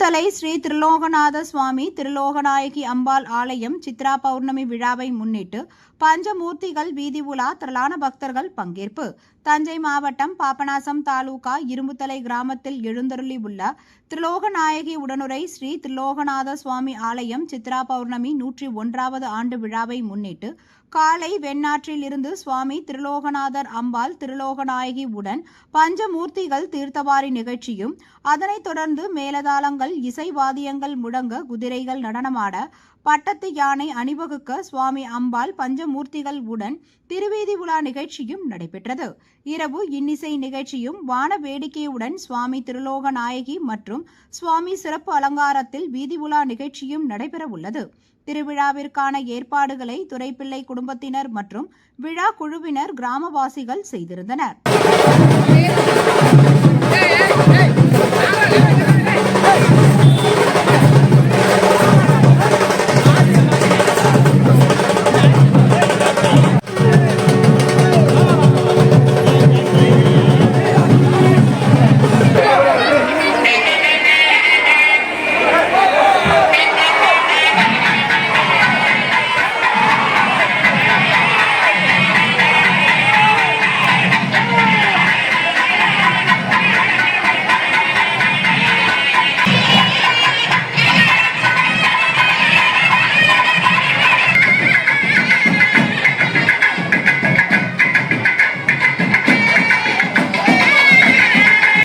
ஸ்ரீ திருலோகநாத சுவாமி திருலோகநாயகி அம்பாள் ஆலயம் சித்ரா பௌர்ணமி விழாவை முன்னிட்டு பஞ்சமூர்த்திகள் வீதி உலா திரளான பக்தர்கள் பங்கேற்பு. தஞ்சை மாவட்டம் பாபநாசம் தாலுகா இரும்புத்தலை கிராமத்தில் எழுந்தருளி உள்ள திருலோகநாயகி உடனுரை ஸ்ரீ திருலோகநாத சுவாமி ஆலயம் சித்ரா பௌர்ணமி நூற்றி ஒன்றாவது ஆண்டு விழாவை முன்னிட்டு காலை வெண்ணாற்றில் இருந்து சுவாமி திருலோகநாதர் அம்பாள் திருலோகநாயகி உடன் பஞ்சமூர்த்திகள் தீர்த்தவாரி நிகழ்ச்சியும் அதனைத் தொடர்ந்து மேலதாளங்கள் இசை வாத்தியங்கள் முழங்க குதிரைகள் நடனமாட பட்டத்து யானை அணிவகுக்க சுவாமி அம்பாள் பஞ்சமூர்த்திகள் உடன் திருவீதி உலா நிகழ்ச்சியும் நடைபெற்றது. இரவு இன்னிசை நிகழ்ச்சியும் வான வேடிக்கையுடன் சுவாமி திருலோக நாயகி மற்றும் சுவாமி சிறப்பு அலங்காரத்தில் வீதி உலா நிகழ்ச்சியும் நடைபெற உள்ளது திருவிழாவிற்கான ஏற்பாடுகளை துறைப்பிள்ளை குடும்பத்தினர் மற்றும் விழா குழுவினர் கிராமவாசிகள் செய்திருந்தனர்.